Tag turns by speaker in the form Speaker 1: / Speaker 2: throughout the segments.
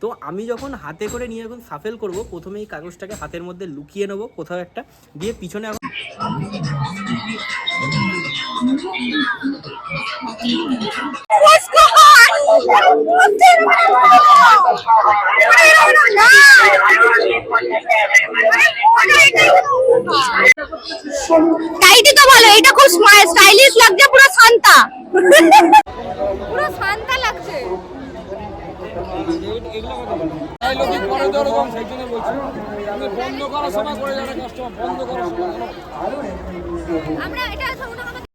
Speaker 1: তো আমি যখন হাতে করে নিয়ে যখন সাফেল করব প্রথমে এই কাগজটাকে হাতের মধ্যে লুকিয়ে নেব কোথাও একটা দিয়ে পিছনে এখন
Speaker 2: টাইটি তো ভালো এটা খুব স্টাইলিশ লাগছে পুরো শান্তা। পুরো শান্তা লাগছে। আমরা এটা বন্ধ করার
Speaker 1: হ্যালো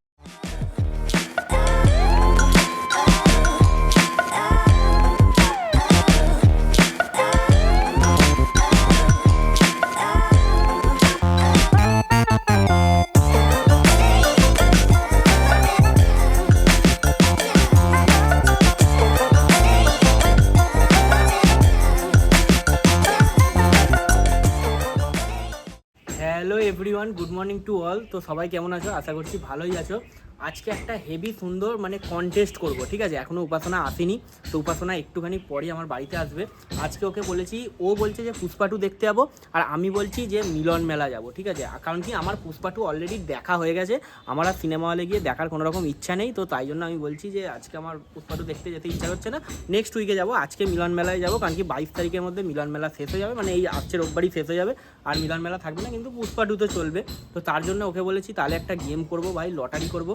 Speaker 1: মর্নিং টু অল। তো সবাই কেমন আছো? আশা করছি ভালোই আছো। আজকে একটা হেভি সুন্দর মানে কন্টেস্ট করব, ঠিক আছে? এখনও উপাসনা আসেনি, তো উপাসনা একটুখানি পরে আমার বাড়িতে আসবে। আজকে ওকে বলেছি, ও বলছে যে পুষ্পাটু দেখতে যাব, আর আমি বলছি যে মিলন মেলা যাব, ঠিক আছে? কারণ কি আমার পুষ্পাটু অলরেডি দেখা হয়ে গেছে, আমার আর সিনেমা হলে গিয়ে দেখার কোনো রকম ইচ্ছা নেই, তো তাই জন্য আমি বলছি যে আজকে আমার পুষ্পাটু দেখতে যেতে ইচ্ছা হচ্ছে না নেক্সট উইকে যাব, আজকে মিলন মেলায় যাব, কারণ কি বাইশ তারিখের মধ্যে মিলন মেলা শেষ হয়ে যাবে মানে এই আজকে রোববারই শেষ হয়ে যাবে, আর মিলন মেলা থাকবে না, কিন্তু পুষ্পা টু তো চলবে, তো তার জন্য ওকে বলেছি তাহলে একটা গেম করব ভাই লটারি করব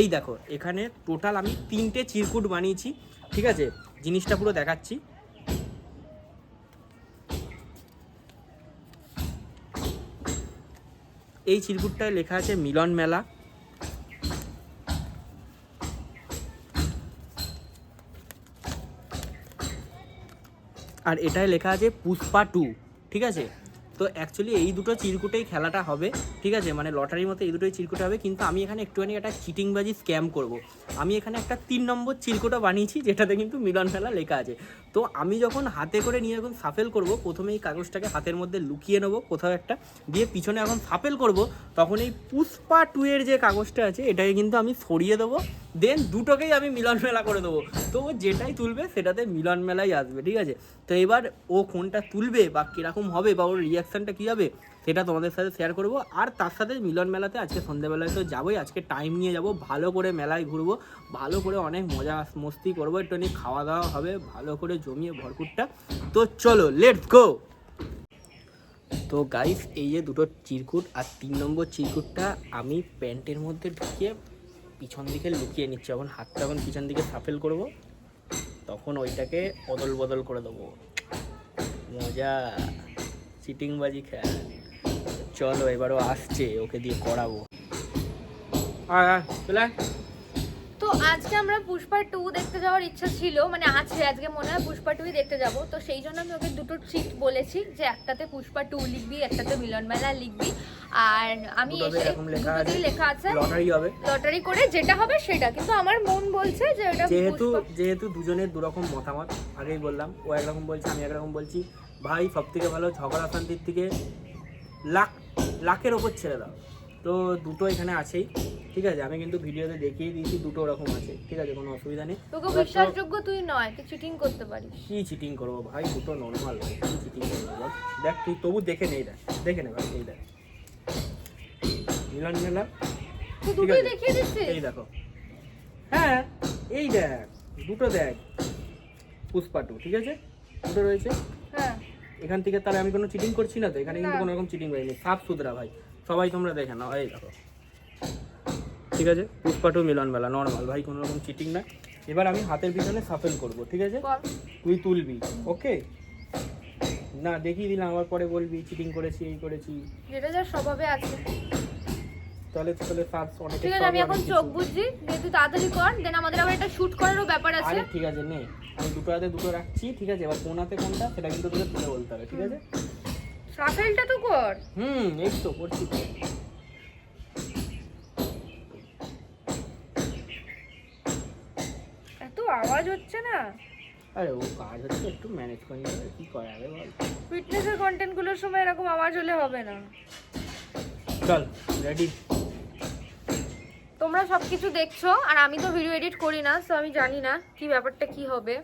Speaker 1: এই দেখো, এখানে টোটাল আমি তিনটে চিরকুট বানিয়েছি, ঠিক আছে? জিনিসটা পুরো দেখাচ্ছি। এই চিরকুটটায় লেখা আছে মিলন মেলা। আর এটায় লেখা আছে পুষ্পা টু ঠিক আছে? তো অ্যাকচুয়ালি এই দুটো চিরকুটেই খেলাটা হবে, ঠিক আছে? মানে লটারির মতো এই দুটোই চিরকুট হবে, কিন্তু আমি এখানে একটুখানি একটা চিটিংবাজি স্ক্যাম করব। আমি এখানে একটা তিন নম্বর চিরকুটও বানিয়েছি, যেটাতে কিন্তু মিলন খেলা লেখা আছে। তো আমি যখন হাতে করে নিয়ে এখন সাফেল করব প্রথমে এই কাগজটাকে হাতের মধ্যে লুকিয়ে নেব কোথাও একটা, দিয়ে পিছনে এখন সাফেল করব, তখন এই পুষ্পা টু এর যে কাগজটা আছে, এটাকে কিন্তু আমি সরিয়ে দেবো, দেন দুটোকেই আমি মিলন মেলা করে দেবো। তো ও যেটাই তুলবে, সেটাতে মিলন মেলাই আসবে, ঠিক আছে? তো এবার ও কোনটা তুলবে বা কীরকম হবে বা ওর রিয়াকশানটা কী হবে সেটা তোমাদের সাথে শেয়ার করব। আর তার সাথে মিলন মেলাতে আজকে সন্ধ্যেবেলায় তো যাবোই। আজকে টাইম নিয়ে যাব। ভালো করে মেলায় ঘুরবো। ভালো করে অনেক মজা মস্তি করব। একটু খাওয়া দাওয়া হবে। ভালো করে জমিয়ে ভরপুরটা। তো চলো লেটস গো তো গাইস এই যে দুটো চিরকুট আর তিন নম্বর চিরকুটটা আমি প্যান্টের মধ্যে ঢুকিয়ে পিছন দিকে লুকিয়ে নিচ্ছি। যখন হাতটা যখন পিছন দিকে সাফেল করব, তখন ওইটাকে অদল বদল করে দেবো। মজা। চিটিংবাজি খেল চলো এবারও আসছে ওকে দিয়ে করাবো। আয় আয় চলে
Speaker 2: তো আজকে আমরা পুষ্পা টু দেখতে যাওয়ার ইচ্ছা ছিল মানে আছে আজকে মনে হয় পুষ্পা টুই দেখতে যাব। তো সেই জন্য আমি ওকে দুটো চিট বলেছি যে একটাতে পুষ্পা টু লিখবি একটাতে মিলন মেলা লিখবি। আর আমি এসে
Speaker 1: এরকম লেখা আছে
Speaker 2: দুটোতেই লেখা আছে
Speaker 1: লটারি হবে।
Speaker 2: লটারি করে যেটা হবে সেটা। কিন্তু আমার মন বলছে যে এটা
Speaker 1: যেহেতু যেহেতু দুজনের দুরকম মতামত আগেই বললাম ও একরকম বলছে আমি একরকম বলছি ভাই সব থেকে ভালো ঝগড়া শান্তির থেকে লাখ লাখের ওপর ছেড়ে দাও। তো দুটো এখানে আছেই ঠিক আছে? আমি কিন্তু ভিডিওতে দেখিয়ে দিয়েছি দুটো ওরকম আছে ঠিক আছে? কোনো অসুবিধা নেই।
Speaker 2: তোকে বিশ্বাসযোগ্য তুই নয় তুই চিটিং করতে পারিস।
Speaker 1: কি চিটিং করব ভাই? দুটো নর্মাল কি চিটিং করব বল? দেখ তুই তবু দেখে নেই দেখ দেখে নে ভাই এই দেখ। মিলন মেলা
Speaker 2: তুই
Speaker 1: ঠিক
Speaker 2: দুটোই দেখিয়ে দিচ্ছিস?
Speaker 1: এই দেখো। হ্যাঁ এই দেখ দুটো দেখ। পুষ্পাটু ঠিক আছে? দুটো রয়েছে?
Speaker 2: হ্যাঁ।
Speaker 1: এখান থেকে তাহলে আমি কোনো চিটিং করছি না তো? এখানে কিন্তু কোনো রকম চিটিং হয়নি। সাফ সুতরা ভাই। সবাই তোমরা দেখে নাও। এই দেখো। ঠিক আছে? পুষ্পাটু মিলন মেলা নর্মাল ভাই কোনো রকম চিটিং না। এবার আমি হাতের পিছনে সাফেল করব ঠিক আছে? তুই তুলবি ওকে? না দেখিয়ে দিলাম আবার পরে বলবি চিটিং করেছি এই করেছি।
Speaker 2: যেটা যার স্বভাবে আছে।
Speaker 1: তাহলে তাহলে সাফ অনেক
Speaker 2: ঠিক আছে আমি এখন চোখ বুঝছি তুই তাড়াতাড়ি কর দেন আমাদের আবার একটা শুট করারও ব্যাপার আছে।
Speaker 1: আরে ঠিক আছে নে আমি দুটো হাতে দুটো রাখছি ঠিক আছে এবার কোন হাতে কোনটা সেটা কিন্তু তোকে তুলে বলতে হবে ঠিক আছে?
Speaker 2: রাফেলটা তো কর।
Speaker 1: হুম এই তো করছি।
Speaker 2: এত আওয়াজ হচ্ছে না।
Speaker 1: আরে ও কাজ হচ্ছে একটু ম্যানেজ করে নিতে কি করা যাবে বল?
Speaker 2: ফিটনেসের কন্টেন্টগুলোর সময় এরকম আওয়াজ হলে হবে না।
Speaker 1: চল রেডি
Speaker 2: তোমরা সব কিছু দেখছ আর আমি তো ভিডিও এডিট করি না সো আমি জানি না কি ব্যাপারটা কি হবে।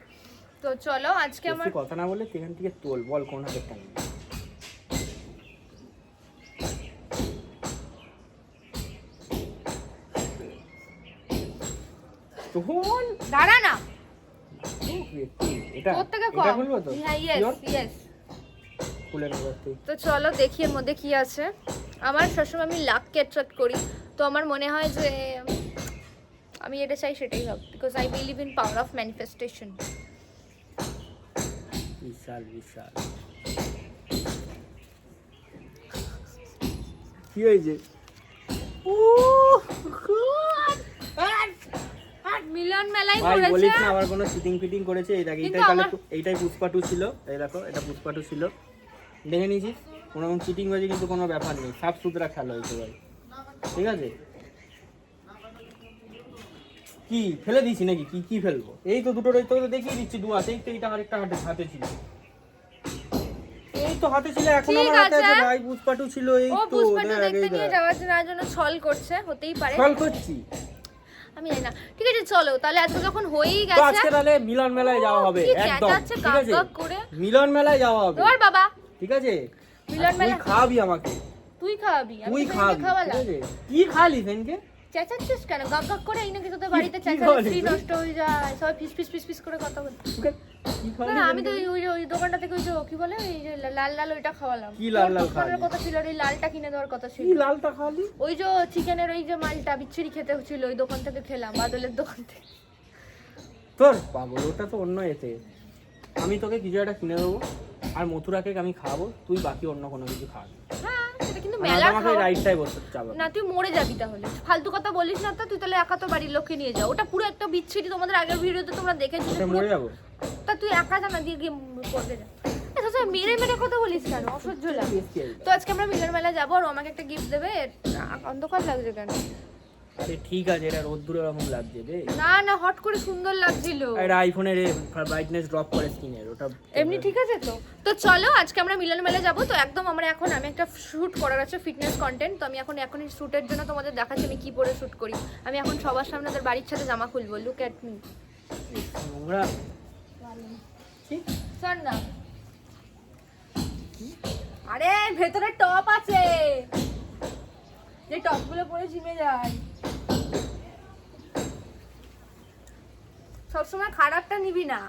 Speaker 2: তো চলো আজকে আমার
Speaker 1: কথা না বলে এখান থেকে তোল বল কোন হাতের টান। তোল
Speaker 2: দাঁড়া না।
Speaker 1: এটা
Speaker 2: কম?
Speaker 1: তো?
Speaker 2: হ্যাঁ ইয়েস? ইয়েস
Speaker 1: খুলে
Speaker 2: তো চলো দেখি এর মধ্যে কি আছে। আমার সবসময় আমি লাককে অ্যাট্রাক্ট করি। তো আমার মনে হয় যে আমি এটা চাই সেটাই হবে because I believe in power of manifestation
Speaker 1: বিশাল বিশাল। কি হয়েছে?
Speaker 2: মিলন মেলাই
Speaker 1: ভাই
Speaker 2: করেছে।
Speaker 1: বলিস না আবার কোনো চিটিং ফিটিং করেছে? এই দেখ
Speaker 2: কিন্তু
Speaker 1: এইটাই তাহলে এইটাই পুষ্পা ছিল। এই দেখো এটা পুষ্পা টু ছিল। দেখে নিয়েছিস? কোনো চিটিং বাজি কিন্তু কোনো ব্যাপার নেই। সাফ সুতরা খেলা হয়েছে ভাই। ঠিক আছে? কি ফেলে দিয়েছি নাকি? কি কি ফেলব? এই তো দুটো তোকে তো দেখিয়ে দিচ্ছি দু হাতে এই তো এইটা আরেকটা হাতে হাতে ছিল। এই তো হাতে ছিল এখন আমার হাতে আছে।
Speaker 2: আছে।
Speaker 1: ভাই পুষ্পা টু ছিল এই
Speaker 2: ও
Speaker 1: তো
Speaker 2: পুষ্পাটু
Speaker 1: দেখ,
Speaker 2: দেখতে নিয়ে যাওয়ার জন্য আর জন্য ছল করছে হতেই পারে।
Speaker 1: কল করছি?
Speaker 2: আমি জানি না। ঠিক আছে চলো তাহলে আজকে যখন হয়েই গেছে
Speaker 1: আজকে তাহলে মিলন মেলায় যাওয়া হবে একদম। ঠিক আছে? মিলন মেলায় যাওয়া হবে।
Speaker 2: তোর বাবা।
Speaker 1: ঠিক আছে?
Speaker 2: মিলন
Speaker 1: আর তুই
Speaker 2: মেলা-
Speaker 1: খাওয়াবি আমাকে।
Speaker 2: তুই খাওয়াবি
Speaker 1: তুই খাওয়াবি কি খালি সেনকে
Speaker 2: চেঁচাচ্ছিস কেন? গাক করে এই নাকি তোদের বাড়িতে চেঁচালে নষ্ট হয়ে যায় সবাই ফিস ফিস ফিস ফিস করে কথা না আমি তো ওই ওই- দোকানটা থেকে ওই যে কি বলে ওই যে লাল লাল ওইটা খাওয়ালাম।
Speaker 1: কি লাল লাল?
Speaker 2: কথা ছিল ওই লালটা কিনে দেওয়ার কথা ছিল।
Speaker 1: কি লালটা খাওয়ালি
Speaker 2: ওই যে চিকেনের ওই যে মালটা বিচ্ছিরি খেতে ছিল ওই দোকান থেকে খেলাম বাদলের দোকান থেকে।
Speaker 1: তোর পাগল ওটা তো অন্য এতে। আমি তোকে কিছু একটা কিনে দেবো আর মথুরাকে আমি খাওয়াবো তুই বাকি অন্য কোনো কিছু খাওয়াবি।
Speaker 2: হ্যাঁ সেটা কিন্তু মেলা
Speaker 1: আমাকে রাইটটাই বসতে চাবো
Speaker 2: না তুই মরে যাবি তাহলে। ফালতু কথা বলিস না তো তুই তাহলে একা তো বাড়ির লোককে নিয়ে যাও। ওটা পুরো একটা বিচ্ছিরি তোমাদের আগের ভিডিওতে তোমরা দেখেছ
Speaker 1: মরে যাব।
Speaker 2: তা তুই একা জানা দিয়ে গিয়ে করবে যা। আচ্ছা মেরে মেরে কথা বলিস কেন? অসহ্য লাগে। তো আজকে আমরা মিলন মেলা যাব আর আমাকে একটা গিফট দেবে। অন্ধকার লাগছে কেন?
Speaker 1: আরে ঠিক আছে এটা রোদ্দুর এরকম লাগছে রে।
Speaker 2: না না হট করে সুন্দর লাগছিল।
Speaker 1: এটা আইফোনের ব্রাইটনেস ড্রপ করে স্ক্রিনের ওটা
Speaker 2: এমনি ঠিক আছে তো? তো চলো আজকে আমরা মিলন মেলা যাব তো একদম আমরা এখন আমি একটা শুট করার আছে ফিটনেস কন্টেন্ট তো আমি এখন এখন এই শুটের জন্য তোমাদের দেখাচ্ছি আমি কি পরে শুট করি। আমি এখন সবার সামনে ওদের বাড়ির সাথে জামা খুলবো লুক অ্যাট মি
Speaker 1: নোংরা
Speaker 2: শোন না আরে ভেতরে টপ আছে। যে টপগুলো পরে জিমে যায়। সবসময় খারাপটা নিবি না।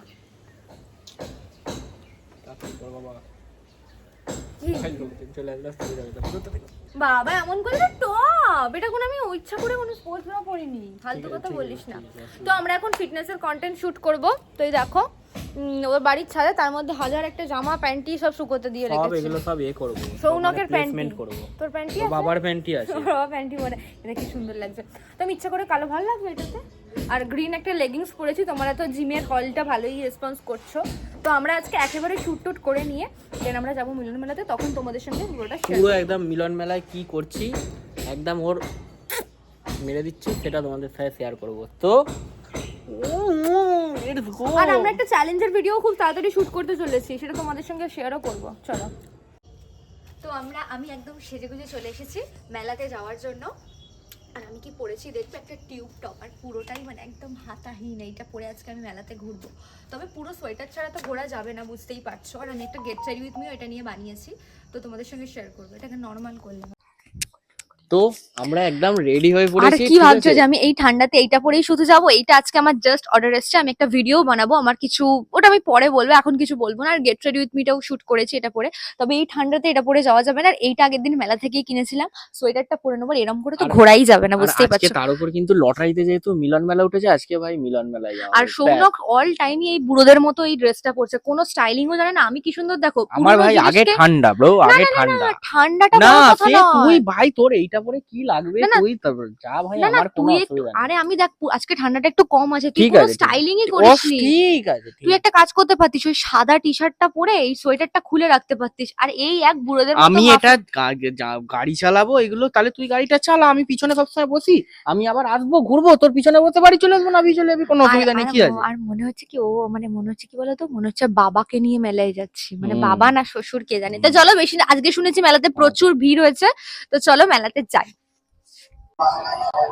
Speaker 1: বাবা,
Speaker 2: এমন করে তো টপ! এটা কোনো আমি ইচ্ছা করে কোনো স্পোর্টস ব্রা পরিনি ফালতু কথা বলিস না। তো আমরা এখন ফিটনেসের কন্টেন্ট শুট করব। তো এই দেখো ওর বাড়ির ছাদে তার মধ্যে হাজার একটা জামা প্যান্টি সব শুকোতে দিয়ে
Speaker 1: সব এগুলো সব এ করব।
Speaker 2: সৌনকের প্যান্টি
Speaker 1: প্লেসমেন্ট করব।
Speaker 2: তোর প্যান্টি আছে?
Speaker 1: বাবার প্যান্টি আছে।
Speaker 2: বাবা প্যান্টি পরে এটা কি সুন্দর লাগছে। তো আমি ইচ্ছা করে কালো ভালো লাগবে এটাতে? আর গ্রিন একটা লেগিংস পরেছি তোমরা তো জিমের হলটা ভালোই রেসপন্স করছ। তো আমরা আজকে একেবারে শুট টুট করে নিয়ে দেন আমরা যাব মিলন মেলাতে তখন তোমাদের সঙ্গে পুরোটা
Speaker 1: পুরো একদম মিলন মেলায় কি করছি একদম ওর মেরে দিচ্ছি সেটা তোমাদের সাথে শেয়ার করব। তো.
Speaker 2: আর আমরা একটা চ্যালেঞ্জের ভিডিও খুব তাড়াতাড়ি শুট করতে চলেছি সেটা তোমাদের সঙ্গে শেয়ারও করব। চলো। তো আমরা আমি একদম সেজে গুজে চলে এসেছি মেলাতে যাওয়ার জন্য। আর আমি কি পরেছি দেখবে একটা টিউব টপ আর পুরোটাই মানে একদম হাতাহীন এইটা পরে আজকে আমি মেলাতে ঘুরবো। তবে পুরো সোয়েটার ছাড়া তো ঘোরা যাবে না বুঝতেই পারছ। আর আমি একটা গেট চারি উইথ মিও এটা নিয়ে বানিয়েছি তো তোমাদের সঙ্গে শেয়ার করব। এটাকে নর্মাল করলাম।
Speaker 1: তো আমরা একদম রেডি হয়ে
Speaker 2: আর
Speaker 1: পড়েছি
Speaker 2: কি ভাবছ যে আমি এই ঠান্ডাতে এইটা পরেই শুধু যাব? এইটা আজকে আমার জাস্ট অর্ডার এসেছে আমি একটা ভিডিও বানাবো আমার কিছু ওটা আমি পরে বলব এখন কিছু বলব না আর গেট রেডি উইথ মিটাও শুট করেছি এটা পরে। তবে এই ঠান্ডাতে এটা পরে যাওয়া যাবে না আর এইটা আগের দিন মেলা থেকেই কিনেছিলাম সোয়েটারটা পরে নেব আর এরম করে তো ঘোরাই যাবে না
Speaker 1: আর
Speaker 2: বুঝতেই
Speaker 1: আজকে
Speaker 2: পারছ।
Speaker 1: তার উপর কিন্তু লটারিতে যেহেতু মিলন মেলা উঠেছে আজকে ভাই মিলন মেলায় যাওয়া
Speaker 2: আর। সৌনক অল টাইমই এই বুড়োদের মতো এই ড্রেসটা পরছে কোনো স্টাইলিংও জানে না আমি কি সুন্দর দেখো
Speaker 1: আমার ভাই আগে ঠান্ডা ব্রো আগে ঠান্ডা।
Speaker 2: ঠান্ডাটা
Speaker 1: না তুই ভাই তোর এইটা পরে কি লাগবে? তুই তারপর যা ভাই আমার কোনো অসুবিধা
Speaker 2: আরে আমি দেখ আজকে ঠান্ডাটা একটু কম আছে তুই
Speaker 1: ঠিক
Speaker 2: কোনো
Speaker 1: আছে, ঠিক আছে।
Speaker 2: তুই একটা কাজ করতে পারতিস ওই সাদা টি শার্টটা পরে এই সোয়েটারটা খুলে রাখতে পারতিস। আর এই এক বুড়োদের
Speaker 1: আমি এটা গাড়ি চালাবো এগুলো তাহলে তুই গাড়িটা চালা আমি পিছনে সবসময় বসি। আমি আবার আসব ঘুরবো তোর পিছনে বসে বাড়ি চলে আসব না আমি চলে যাবি কোনো অসুবিধা নেই
Speaker 2: আর
Speaker 1: কি আছে?
Speaker 2: আর মনে হচ্ছে কি ও মানে মনে হচ্ছে কি বলতো মনে হচ্ছে বাবাকে নিয়ে মেলায় যাচ্ছি। মানে বাবা না শ্বশুর কে জানে। তো চলো বেশি আজকে শুনেছি মেলাতে প্রচুর ভিড় হয়েছে। তো চলো মেলাতে যাই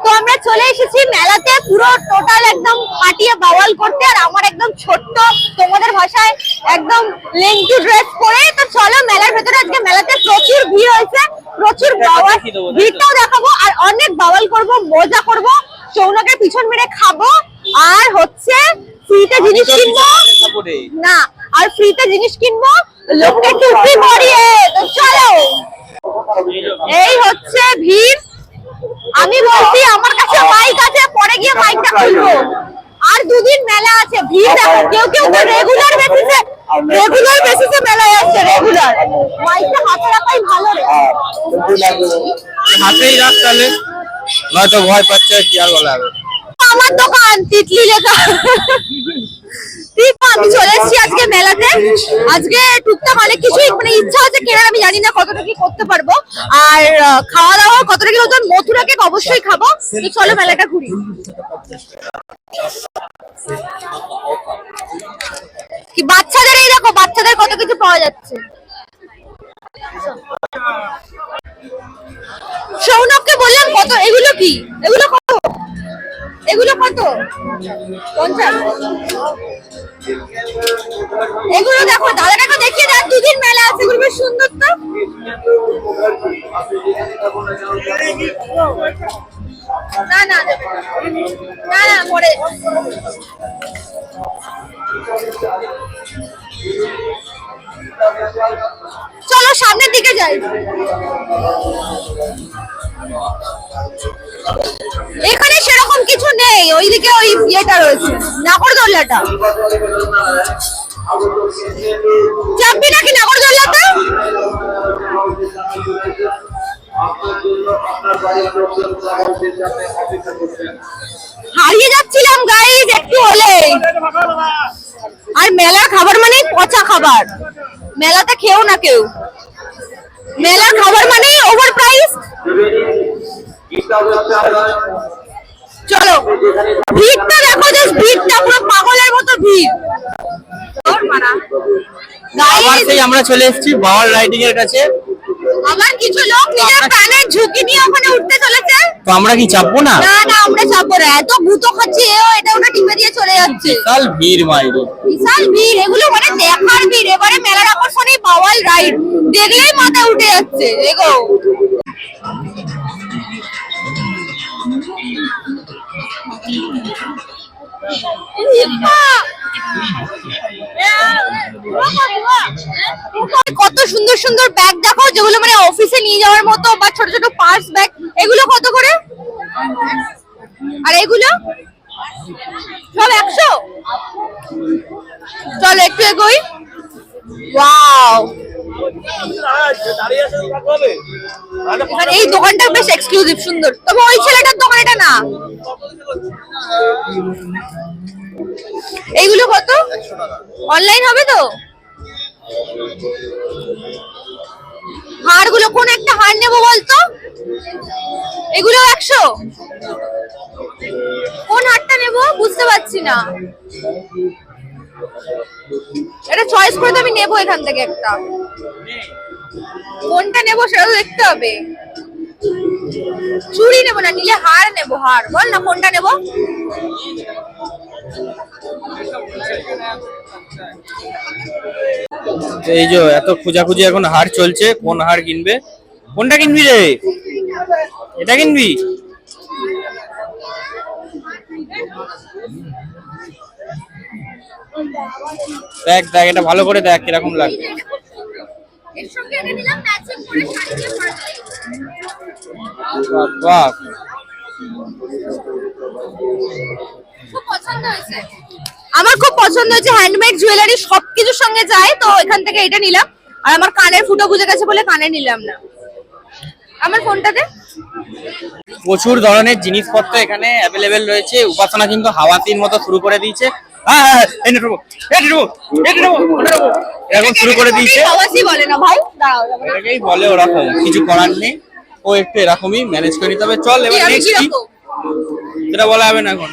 Speaker 3: তো আমরা চলে এসেছি মেলাতে পুরো টোটাল একদম ফাটিয়ে বাওয়াল করতে আর আমার একদম ছোট্ট তোমাদের ভাষায় একদম লেংটি ড্রেস পরে। তো চলো মেলার ভেতরে আজকে মেলাতে প্রচুর ভিড় হয়েছে প্রচুর বাওয়াল? ভিড়টাও দেখাবো আর অনেক বাওয়াল করব মজা করব। চৌনাকের পিছন মেরে খাব আর হচ্ছে ফ্রিতে জিনিস কিনবো। না আর ফ্রিতে জিনিস কিনবো লোককে টুপি পরিয়ে তো চলো। এই হচ্ছে ভিড় আমি বলছি আমার কাছে মাইক আছে পরে গিয়ে মাইকটা খুলবো। আর দুদিন মেলা আছে। ভিড় দেখো কেউ কেউ তো রেগুলার বেসিসে রেগুলার বেসিসে মেলায় আসছে রেগুলার মাইকটা হাতে রাখাই ভালো রে।
Speaker 4: হাতেই রাখ তাহলে। নয়তো ভয় পাচ্ছে কি আর বলা হবে
Speaker 3: আমার দোকান তিতলি লেখা। আমি চলে মেলাতে। আজকে টুকটাক মানে ইচ্ছা কেনার, আমি করতে পারব। আর খাওয়া দাওয়া কতটা কি অবশ্যই খাব। চলো মেলাটা ঘুরি। কি, বাচ্চাদের এই দেখো, বাচ্চাদের কত কিছু পাওয়া যাচ্ছে। সৌনককে বললাম কত, এগুলো কি? এগুলো এগুলো কত? পঞ্চাশ। এগুলো দেখো দাদাটাকে দেখিয়ে দেখ দুদিন মেলা আছে, এগুলো বেশ সুন্দর তো। নাগরদোল্লাটা চাপবি নাকি নাগরদোল্লাতে হারিয়ে যাচ্ছিলাম গাইজ একটু হলে আর মেলার খাবার মানে পচা খাবার। মেলাতে খেও না কেউ। মেলার খাবার মানে ওভার প্রাইস চলো। ভিড়টা দেখো জাস্ট ভিড়টা পুরো পাগলের মতো ভিড়।
Speaker 4: আবার সেই আমরা চলে এসেছি বাওয়াল রাইডিং এর কাছে।
Speaker 3: আবার কিছু লোক নিজের প্রাণের ঝুঁকি নিয়ে ওখানে উঠতে চলেছে।
Speaker 4: তো আমরা কি চাপবো না?
Speaker 3: না না আমরা চাপবো না। এত ভূত খাচ্ছে এও এটা ওটা টিপে দিয়ে চলে যাচ্ছে।
Speaker 4: বিশাল ভিড় মাইরে
Speaker 3: বিশাল ভিড় এগুলো মানে দেখার ভিড়। এবারে মেলার আকর্ষণে বাওয়াল রাইড দেখলেই মাথা উঠে যাচ্ছে দেখো কত সুন্দর সুন্দর ব্যাগ দেখো, যেগুলো মানে অফিসে নিয়ে যাওয়ার মতো বা ছোট ছোট পার্স ব্যাগ এগুলো কত করে? আর এগুলো? সব একশো? চলো একটু এগোই। ওয়াও এবার এই দোকানটা বেশ এক্সক্লুসিভ সুন্দর। তবে ওই ছেলেটার দোকান এটা না। এইগুলো কত? অনলাইন হবে তো? হাড়গুলো কোন একটা হাড় নেব বলতো? এগুলো একশো? কোন হাড়টা নেব? বুঝতে পারছি না। এটা চয়েস করে তো আমি নেব এখান থেকে একটা। কোনটা নেব সেটা তো দেখতে হবে। চুড়ি নেব না, নিলে হার নেব, হার। বল না কোনটা নেব?
Speaker 4: এই যে এত খোঁজাখুঁজি এখন হার চলছে, কোন হার কিনবে? কোনটা কিনবি রে? এটা কিনবি? দেখ দেখ, এটা ভালো করে দেখ কীরকম লাগবে।
Speaker 3: এর সঙ্গে এটা নিলাম ম্যাচিং করে শাড়ি দিয়ে।
Speaker 4: বাহ
Speaker 3: খুব পছন্দ হয়েছে। আমার খুব পছন্দ হয়েছে হ্যান্ডমেড জুয়েলারি সবকিছুর সঙ্গে যায় তো এখান থেকে এটা নিলাম। আর আমার কানের ফুটো বুঝে গেছে বলে কানে নিলাম না। আমার ফোনটাতে
Speaker 4: প্রচুর ধরনের জিনিসপত্র এখানে অ্যাভেলেবেল রয়েছে। উপাসনা কিন্তু হাওয়াতির মতো শুরু করে দিয়েছে। হ্যাঁ, হ্যাঁ, হ্যাঁ। এরকম শুরু করে দিয়েছে।
Speaker 3: বলে।
Speaker 4: এটাকেই ওরকম কিছু করার নেই। ও একটু এরকমই ম্যানেজ করে নিতে হবে। চল এবার
Speaker 3: আমি
Speaker 4: নেক্সট কি? সেটা বলা হবে না এখন।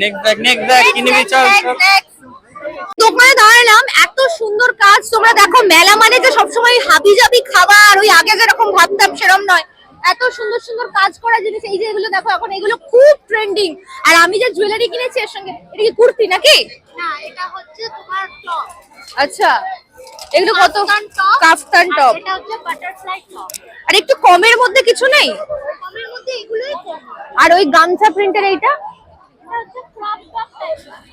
Speaker 4: নেক্সট দেখ নেক্সট দেখ কি নিবি চল
Speaker 3: Next,
Speaker 4: চল।
Speaker 3: দোকানে দাঁড়ালাম এত সুন্দর কাজ। তোমরা দেখো মেলা মানে যে সবসময় হাবি জাবি খাবার ওই আগে যেরকম ভাবতাম সেরকম নয়। এত সুন্দর সুন্দর কাজ করা জিনিস এই যে এগুলো দেখো এখন এগুলো খুব ট্রেন্ডিং আর আমি যে জুয়েলারি কিনেছি এর সঙ্গে এটা কি কুর্তি নাকি?
Speaker 5: না এটা হচ্ছে তোমার টপ
Speaker 3: আচ্ছা এগুলো কত?
Speaker 5: কাফতান
Speaker 3: টপ
Speaker 5: এটা হচ্ছে বাটারফ্লাই টপ
Speaker 3: আর একটু কমের মধ্যে কিছু নেই?
Speaker 5: কমের মধ্যে এগুলোই কম।
Speaker 3: আর ওই গামছা প্রিন্টের এইটা?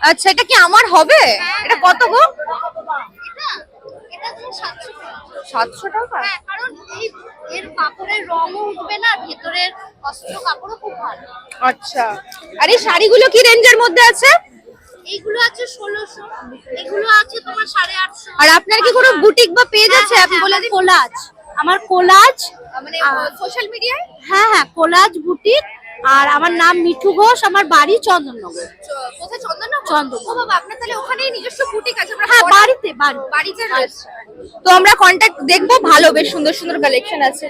Speaker 3: আচ্ছা এটা কি আমার হবে? এটা কত গো?
Speaker 5: এটা সাতশো টাকা। হ্যাঁ কারণ এই এর কাপড়ের রঙও উঠবে না ভেতরের অস্ত্র কাপড়ও খুব ভালো।
Speaker 3: আচ্ছা। আর এই শাড়িগুলো কি রেঞ্জের মধ্যে আছে?
Speaker 5: এইগুলো আছে ষোলোশো এগুলো আছে তোমার সাড়ে আটশো।
Speaker 3: আর আপনার কি কোনো বুটিক বা পেজ আছে? আপনি বলে দিন
Speaker 5: কোলাজ। আমার কোলাজ
Speaker 3: মানে সোশ্যাল মিডিয়ায়
Speaker 5: হ্যাঁ হ্যাঁ কোলাজ বুটিক আর আমার নাম মিঠু ঘোষ আমার বাড়ি চন্দননগর।
Speaker 3: কোথায় চন্দননগর?
Speaker 5: চন্দননগর।
Speaker 3: বাবা আপনার তাহলে ওখানেই নিজস্ব বুটিক আছে
Speaker 5: হ্যাঁ বাড়িতে বাড়ি।
Speaker 3: বাড়িতে তো আমরা কন্টাক্ট দেখব ভালো বেশ সুন্দর সুন্দর কালেকশন আছে।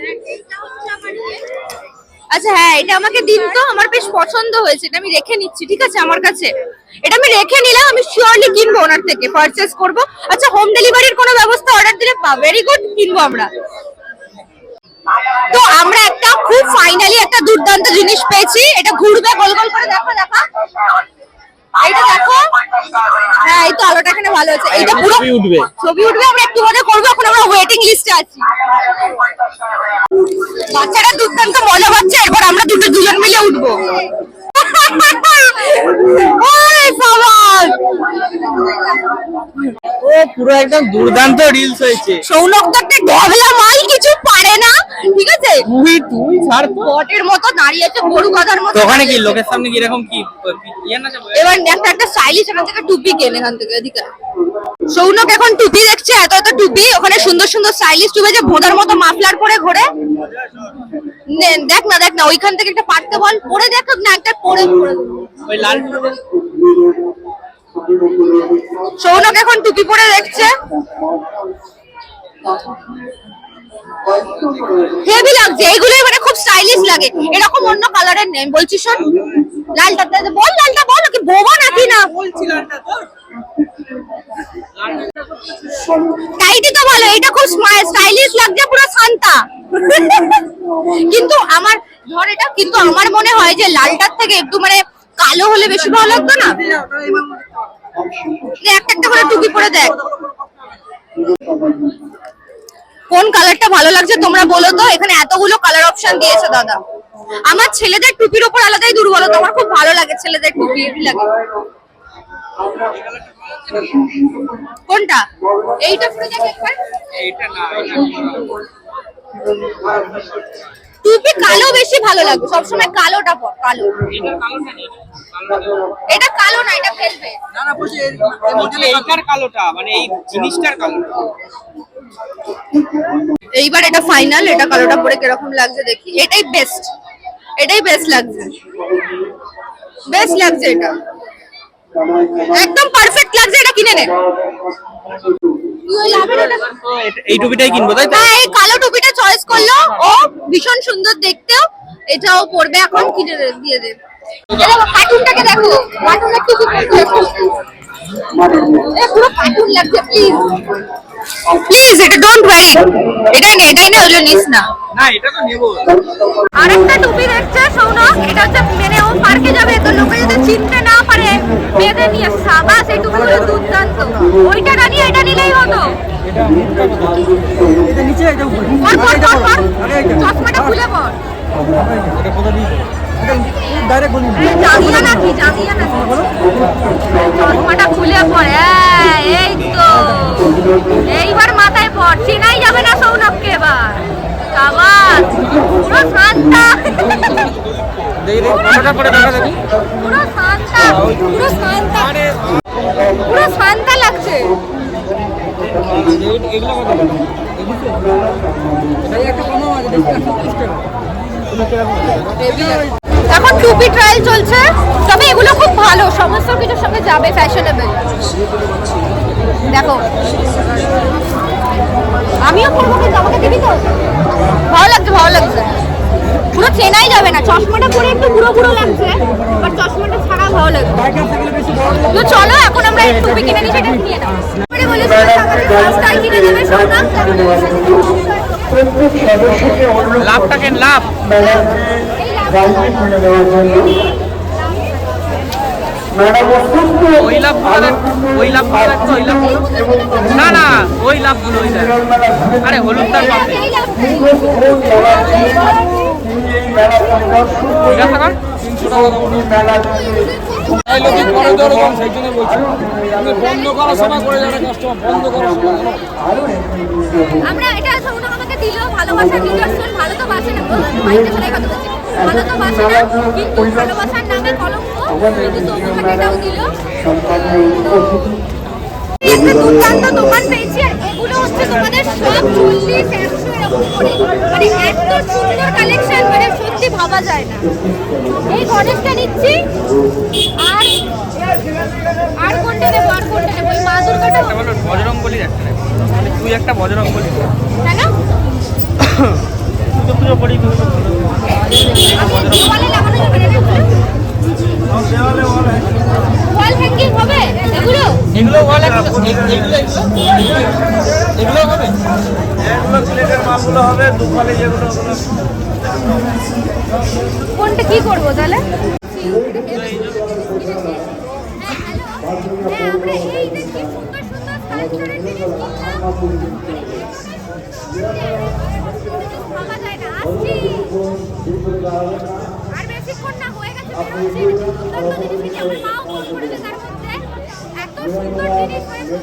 Speaker 3: আচ্ছা হ্যাঁ এটা আমাকে দিন তো আমার বেশ পছন্দ হয়েছে এটা আমি রেখে নিচ্ছি ঠিক আছে আমার কাছে। এটা আমি রেখে নিলাম আমি শিওরলি কিনবো ওনার থেকে পারচেস করব। আচ্ছা হোম ডেলিভারির কোনো ব্যবস্থা অর্ডার দিলে ভেরি গুড কিনবো আমরা। তো আমরা একটা খুব ফাইনালি একটা দুর্দান্ত জিনিস পেয়েছি। এটা ঘুরবে গোল গোল করে। দেখো দেখো। এইটা দেখো। হ্যাঁ এই তো আলোটা এখানে ভালো আছে এইটা পুরো
Speaker 4: ছবি উঠবে।
Speaker 3: ছবি উঠবে আমরা একটু মজা করব। এখন আমরা ওয়েটিং লিস্টে আছি। বাচ্চারা দুর্দান্ত মজা পাচ্ছে এরপর আমরা দুটো দুজন মিলে উঠবো। ওই সবাই
Speaker 4: ও পুরো একদম দুর্দান্ত রিলস হয়েছে।
Speaker 3: সৌনক দত্তের ঢবলা মাল কিছু পারে না ঠিক আছে?
Speaker 4: তুই তুই ছাড় তো।
Speaker 3: বটের মতো দাঁড়িয়ে আছে গরু গাধার মতো
Speaker 4: ওখানে কি লোকের সামনে কি এরকম কি ইয়ে না
Speaker 3: এবার একটা একটা স্টাইলিশ এখান থেকে টুপি কেন এখান থেকে এদিকে সৌনক এখন টুপি দেখছে এত এত টুপি ওখানে সুন্দর সুন্দর স্টাইলিশ টুপি যে ভোদার মতো মাফলার পরে ঘোরে। দেখ না দেখ না ওইখান থেকে একটা পারতে বল পরে দেখ না একটা পরে পরে
Speaker 4: ওই লাল
Speaker 3: সৌনক এখন টুপি পরে দেখছে। হেভি লাগছে এইগুলোই মানে খুব স্টাইলিশ লাগে। এরকম অন্য কালারের নেই। বলছি শোন লালটা বল লালটা বল কি বোবা নাকি না? টাইটি তো। ভালো এটা খুব স্টাইলিশ লাগছে পুরো শান্তা। কিন্তু আমার ধর এটা কিন্তু আমার মনে হয় যে লালটার থেকে একটু মানে কালো হলে বেশি ভালো লাগতো না? একটা একটা করে টুপি পরে দেখ। কোন কালারটা ভালো লাগছে তোমরা বলো তো? এখানে এতগুলো কালার অপশন দিয়েছে দাদা। আমার ছেলেদের টুপির উপর আলাদাই দুর্বলতা, আমার খুব ভালো লাগে ছেলেদের টুপি লাগে? কোনটা? এইটা
Speaker 4: এইটা না।
Speaker 3: টুপি কালো বেশি ভালো লাগে। সবসময় কালোটা পর কালো। এটা কালো না এটা ফেলবে।
Speaker 4: না না বলছি এইটার কালোটা মানে এই জিনিসটার কালো
Speaker 3: এইবার এটা ফাইনাল এটা কালোটা পরে কীরকম লাগছে দেখি। এটাই বেস্ট এটাই বেস্ট লাগছে। বেস্ট লাগছে এটা। একদম পারফেক্ট লাগছে এটা কিনে নে।
Speaker 4: এই টুপিটাই কিনবো তাই তো?
Speaker 3: হ্যাঁ এই কালো টুপিটা চয়েস করল। ও ভীষণ সুন্দর দেখতেও এটাও পড়বে। এখন কিনে দিয়ে দেবে কার্টুনটাকে দেখো। কার্টুনটা কি পুরো কার্টুন লাগছে প্লিজ প্লিজ এটা ডোন্ট ওয়ারি এটাই নে এটাই নে ওগুলো নিস না।
Speaker 4: না এটা তো নেব।
Speaker 3: আরেকটা টুপি দেখছে সৌনক এটা হচ্ছে মেনে ও পার্কে যাবে তো লোকে যদি চিনতে না পারে বেঁধে নিয়ে সাবাস এই টুপিগুলো দুর্দান্ত। ওইটা না নিয়ে এটা নিলেই হতো।
Speaker 2: এটা এটা এটা আরে।
Speaker 3: চশমাটা খুলে পর।
Speaker 2: এটা কোথা দিয়ে এটা ডাইরেক্ট বলি।
Speaker 3: এই জাঙ্গিয়া নাকি জাঙ্গিয়া নাকি চশমাটা খুলে পড় এই তো। এইবার মাথায় পড় চেনাই যাবে না সৌনককে এবার। সাবাস পুরো শান্তা।
Speaker 4: পরে
Speaker 3: শান্তা পুরো শান্তা। পুরো শান্তা লাগছে।
Speaker 4: এগুলো কত করে?
Speaker 2: এই একটা কম আছে বেশি আছে 30 টাকা
Speaker 3: এখন টুপি ট্রায়াল চলছে তবে এগুলো খুব ভালো সমস্ত কিছুর সঙ্গে যাবে ফ্যাশনেবল দেখো আমিও পরবো কিন্তু আমাকে দিবি তো ভালো লাগছে ভালো লাগছে পুরো চেনাই যাবে না চশমাটা পরে একটু বুড়ো বুড়ো লাগছে বাট চশমাটা ছাড়া ভালো লাগছে তো চলো এখন আমরা এই টুপি কিনে নিই সেটা নিয়ে নাও
Speaker 4: লাভটা কেন লাভ
Speaker 3: মেলাতে তুলে দেওয়ার জন্য
Speaker 4: না না ওই লাভগুলো ওই আরে হলুদ তার পাবে
Speaker 6: বন্ধ করার সময় করে যাবে কাস্টমার বন্ধ করার সময়
Speaker 2: দিল ভালোবাসার ভালো তো বাসে না বাড়িতে চলে কথা বলছি। ভালো তো বাসে না কিন্তু ভালোবাসার নামে কলঙ্ক কিন্তু সৌনক এটাও দিল। একটা দুর্দান্ত দোকান পেয়েছি আর এগুলো হচ্ছে তোমাদের সব চল্লিশ একশো এরকম করে। মানে এত সুন্দর কালেকশন মানে সত্যি ভাবা যায় না। এই গণেশটা নিচ্ছি আর আর কোনটা নেব আর কোনটা নেব ওই মা দুর্গাটা
Speaker 4: বজরং বলি একটা তুই একটা বজরং বলি।
Speaker 2: কেন?
Speaker 4: পুজো পুজো করি
Speaker 2: এগুলো? হবে এগুলো
Speaker 4: বলে এগুলো এগুলো এগুলো
Speaker 2: কোনটা কি করব তাহলে আমরা আর বেশিক্ষণ না হয়ে গেছে বেরোচ্ছি। দুর্দান্ত জিনিস কিনে আমার মাও ফোন করেছে তার মধ্যে। এত সুন্দর জিনিস হয়েছে।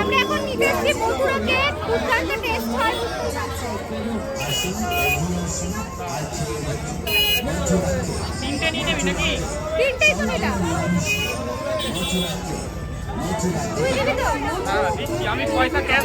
Speaker 2: আমরা এখন নিতে এসেছি মথুরা কেক দুর্দান্ত টেস্ট হয়
Speaker 4: তিনটে নিয়ে নেবি নাকি
Speaker 2: তিনটেই তো নিলাম
Speaker 4: আমি পয়সা ক্যাশ